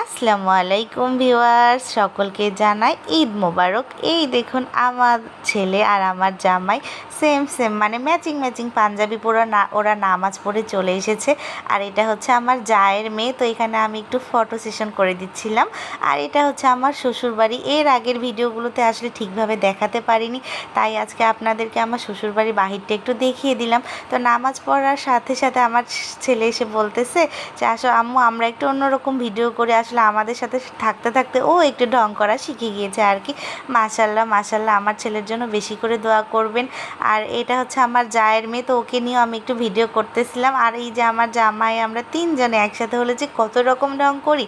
আসসালামু আলাইকুম ভিউয়ার্স, সকলকে জানাই ঈদ মোবারক। এই দেখুন, আমার ছেলে আর আমার জামাই সেম সেম মানে ম্যাচিং ম্যাচিং পাঞ্জাবি পরে না, ওরা নামাজ পড়ে চলে এসেছে। আর এটা হচ্ছে আমার জায়ের মেয়ে, তো এখানে আমি একটু ফটো সেশন করে দিচ্ছিলাম। আর এটা হচ্ছে আমার শ্বশুরবাড়ি। এর আগের ভিডিওগুলোতে আসলে ঠিকভাবে দেখাতে পারিনি, তাই আজকে আপনাদেরকে আমার শ্বশুরবাড়ি বাহিরটা একটু দেখিয়ে দিলাম। তো নামাজ পড়ার সাথে সাথে আমার ছেলে এসে বলতেছে যে, আসো আম্মু, আমরা একটু অন্যরকম ভিডিও করে আসলে আমাদের সাথে থাকতে থাকতে ও একটু ঢং করা শিখে গিয়েছে আর কি। মাশাল্লাহ মাশাল্লাহ আমার ছেলের জন্য বেশি করে দোয়া করবেন। আর এটা হচ্ছে আমার জায়ের মেয়ে, তো ওকে নিয়েও আমি একটু ভিডিও করতেছিলাম। আর এই যে আমার জামাই, আমরা তিনজনে একসাথে হলে যে কত রকম ঢং করি,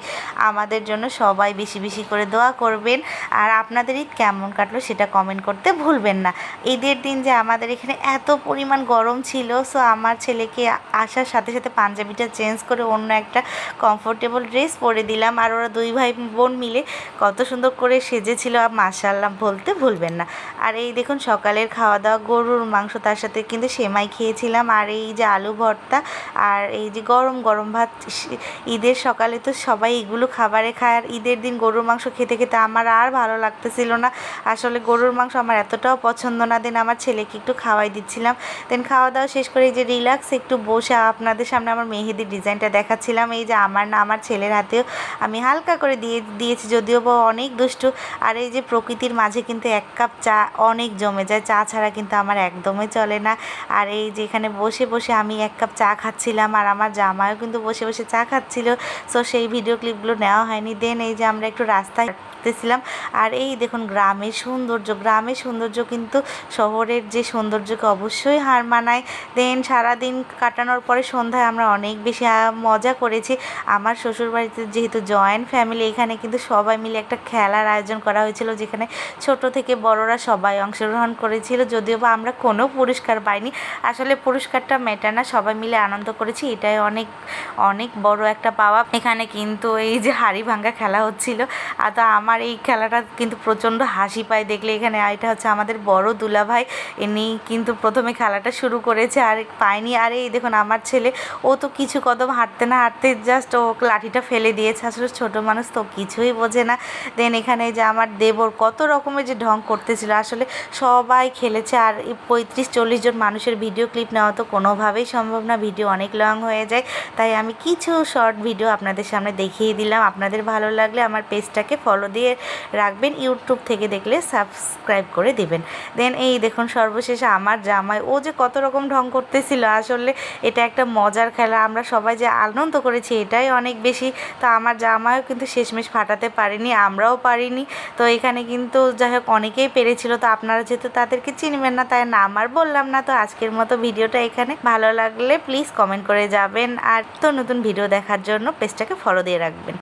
আমাদের জন্য সবাই বেশি বেশি করে দোয়া করবেন। আর আপনাদের ঈদ কেমন কাটলো সেটা কমেন্ট করতে ভুলবেন না। ঈদের দিন যে আমাদের এখানে এত পরিমাণ গরম ছিল সো আমার ছেলেকে আসার সাথে সাথে পাঞ্জাবিটা চেঞ্জ করে অন্য একটা কমফোর্টেবল ড্রেস পরে দিলাম। আর ওরা দুই ভাই বোন মিলে কত সুন্দর করে সেজেছিল আর মাশাল্লাহ বলতে ভুলবেন না। আর এই দেখুন সকালের খাওয়া দাওয়া গরুর মাংস তার সাথে কিন্তু সেমাই খেয়েছিলাম আর এই যে আলু ভর্তা আর এই যে গরম গরম ভাত ঈদের সকালে তো সবাই এগুলো খাবারে খায় আর ঈদের দিন গরুর মাংস খেতে খেতে আমার আর ভালো লাগতেছিল না। আসলে গরুর মাংস আমার এতটাও পছন্দ না, দেন আমার ছেলেকে একটু খাওয়াই দিচ্ছিলাম। দেন খাওয়া দাওয়া শেষ করে এই যে রিল্যাক্স একটু বসে আপনাদের সামনে আমার মেহেদির ডিজাইনটা দেখাচ্ছিলাম। এই যে আমার না, আমার ছেলের হাতেও আমি হালকা করে দিয়ে দিয়েছি, যদিও বা অনেক দুষ্টু। আর এই যে প্রকৃতির মাঝে কিন্তু এক কাপ চা অনেক জমে যায়, চা ছাড়া কিন্তু আমার একদমই চলে না। আর এই যে এখানে বসে বসে আমি এক কাপ চা খাচ্ছিলাম, আর আমার জামাইও কিন্তু বসে বসে চা খাচ্ছিল। সো সেই ভিডিও ক্লিপগুলো নেওয়া হয়নি। দেন এই যে আমরা একটু রাস্তায় হাঁটতেছিলাম, আর এই দেখুন গ্রামের সৌন্দর্য গ্রামের সৌন্দর্য কিন্তু শহরের যে সৌন্দর্যকে অবশ্যই হার মানায়। দেন সারাদিন কাটানোর পরে সন্ধ্যায় আমরা অনেক বেশি মজা করেছি। আমার শ্বশুরবাড়িতে যেহেতু জয়েন্ট ফ্যামিলি এখানে কিন্তু সবাই মিলে একটা খেলার আয়োজন করা হয়েছিল, যেখানে ছোট থেকে বড়রা সবাই অংশগ্রহণ করেছিল। যদিও বা আমরা কোনো পুরস্কার পাইনি, আসলে পুরস্কারটা মেটা না, সবাই মিলে আনন্দ করেছি, এটাই অনেক অনেক বড় একটা পাওয়া। এখানে কিন্তু এই যে হাড়ি ভাঙ্গা খেলা হচ্ছিল, আর তো আমার এই খেলাটা কিন্তু প্রচণ্ড হাসি পায় দেখলে। এখানে এটা হচ্ছে আমাদের বড় দুলাভাই, ইনি কিন্তু প্রথমে খেলাটা শুরু করেছে, আর পায়নি। আর, এই দেখুন, আমার ছেলে, ও তো কিছু কদম হাঁটতে না হাঁটতে জাস্ট ও লাঠিটা ফেলে দিয়েছে। আসলে ছোটো মানুষ তো কিছুই বোঝে না। দেন এখানে যে আমার দেবর কত রকমের যে ঢং করতেছিল। আসলে সবাই খেলেছে আর পঁয়ত্রিশ চল্লিশ জন মানুষের ভিডিও ক্লিপ নেওয়া তো কোনোভাবেই সম্ভব না। ভিডিও অনেক লং হয়ে যায়। তাই আমি কিছু শর্ট ভিডিও আপনাদের সামনে দেখিয়ে দিলাম। আপনাদের ভালো লাগলে আমার পেজটাকে ফলো দিয়ে রাখবেন। ইউটিউব থেকে দেখলে সাবস্ক্রাইব করে দেবেন। দেন এই দেখুন সর্বশেষে আমার জামাই। ও যে কত রকম ঢং করতেছিল। আসলে এটা একটা মজার খেলা। আমরা সবাই যে আনন্দ করেছি এটাই অনেক বেশি। তো আমার জামাইও কিন্তু শেষমেশ ফাটাতে পারিনি, আমরাও পারিনি। তো এখানে কিন্তু যাই হোক অনেকেই পেরেছিল, তো আপনারা যেহেতু তাদেরকে চিনবেন না, তাই না আমার বললাম না। তো আজকের মতো ভিডিওটা এখানে। ভালো লাগলে প্লিজ কমেন্ট করে যাবেন। আর তো নতুন ভিডিও দেখার জন্য পেজটাকে ফলো দিয়ে রাখবেন।